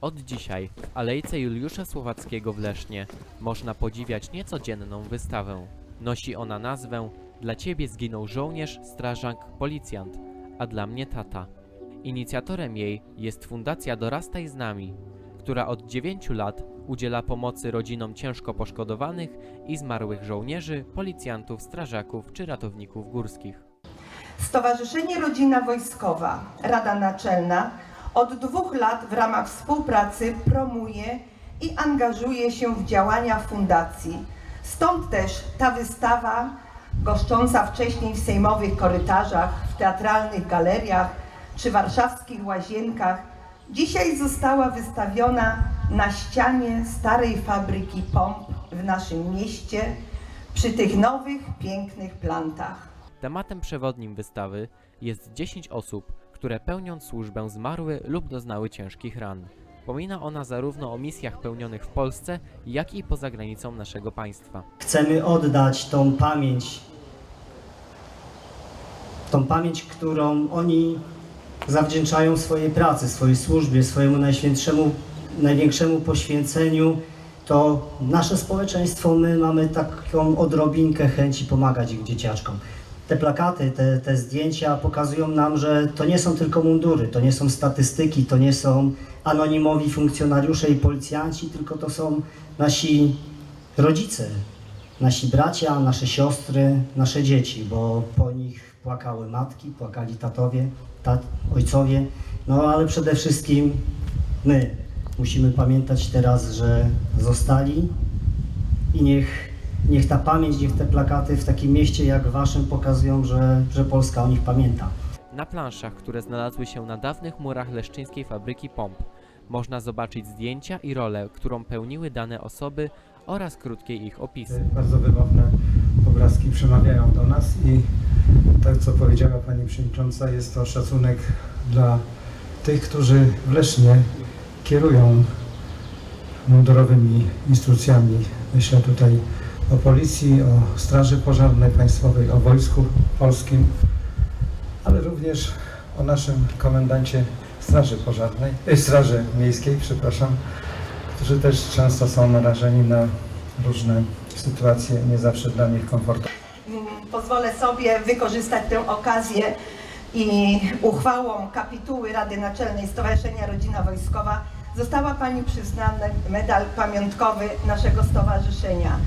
Od dzisiaj w Alejce Juliusza Słowackiego w Lesznie można podziwiać niecodzienną wystawę. Nosi ona nazwę Dla Ciebie zginął żołnierz, strażak, policjant, a dla mnie tata. Inicjatorem jej jest Fundacja Dorastaj z nami, która od 9 lat udziela pomocy rodzinom ciężko poszkodowanych i zmarłych żołnierzy, policjantów, strażaków czy ratowników górskich. Stowarzyszenie Rodzina Wojskowa, Rada Naczelna od dwóch lat w ramach współpracy promuje i angażuje się w działania fundacji. Stąd też ta wystawa, goszcząca wcześniej w sejmowych korytarzach, w teatralnych galeriach czy warszawskich łazienkach, dzisiaj została wystawiona na ścianie starej fabryki pomp w naszym mieście przy tych nowych, pięknych plantach. Tematem przewodnim wystawy jest 10 osób, które pełniąc służbę zmarły lub doznały ciężkich ran. Wspomina ona zarówno o misjach pełnionych w Polsce, jak i poza granicą naszego państwa. Chcemy oddać tą pamięć, tą pamięć, którą oni zawdzięczają swojej pracy, swojej służbie, swojemu najświętszemu, największemu poświęceniu. To nasze społeczeństwo, my mamy taką odrobinkę chęci pomagać ich dzieciaczkom. Te plakaty, te, te zdjęcia pokazują nam, że to nie są tylko mundury, to nie są statystyki, to nie są anonimowi funkcjonariusze i policjanci, tylko to są nasi rodzice, nasi bracia, nasze siostry, nasze dzieci, bo po nich płakały matki, płakali tatowie, tat, ojcowie, no ale przede wszystkim my musimy pamiętać teraz, że zostali i niech, niech ta pamięć, niech te plakaty w takim mieście jak waszym pokazują, że, że Polska o nich pamięta. Na planszach, które znalazły się na dawnych murach leszczyńskiej fabryki pomp, można zobaczyć zdjęcia i rolę, którą pełniły dane osoby oraz krótkie ich opisy. Bardzo wymowne obrazki przemawiają do nas i tak co powiedziała Pani Przewodnicząca, jest to szacunek dla tych, którzy w Lesznie kierują mundurowymi instrukcjami. Myślę tutaj o Policji, o Straży Pożarnej Państwowej, o Wojsku Polskim, ale również o naszym komendancie Straży Pożarnej, e, Straży Miejskiej, przepraszam, którzy też często są narażeni na różne sytuacje nie zawsze dla nich komfortowe. Pozwolę sobie wykorzystać tę okazję i uchwałą kapituły Rady Naczelnej Stowarzyszenia Rodzina Wojskowa została Pani przyznany medal pamiątkowy naszego stowarzyszenia.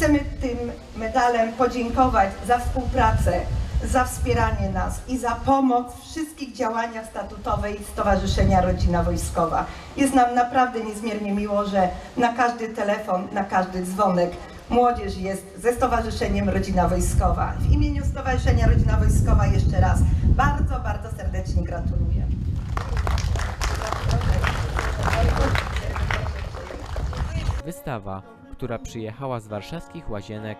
Chcemy tym medalem podziękować za współpracę, za wspieranie nas i za pomoc wszystkich działaniach statutowej Stowarzyszenia Rodzina Wojskowa. Jest nam naprawdę niezmiernie miło, że na każdy telefon, na każdy dzwonek Młodzież jest ze Stowarzyszeniem Rodzina Wojskowa. W imieniu Stowarzyszenia Rodzina Wojskowa jeszcze raz bardzo, bardzo serdecznie gratuluję. Wystawa, która przyjechała z warszawskich łazienek,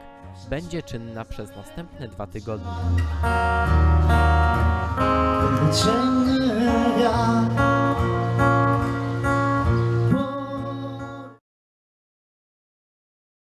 będzie czynna przez następne dwa tygodnie.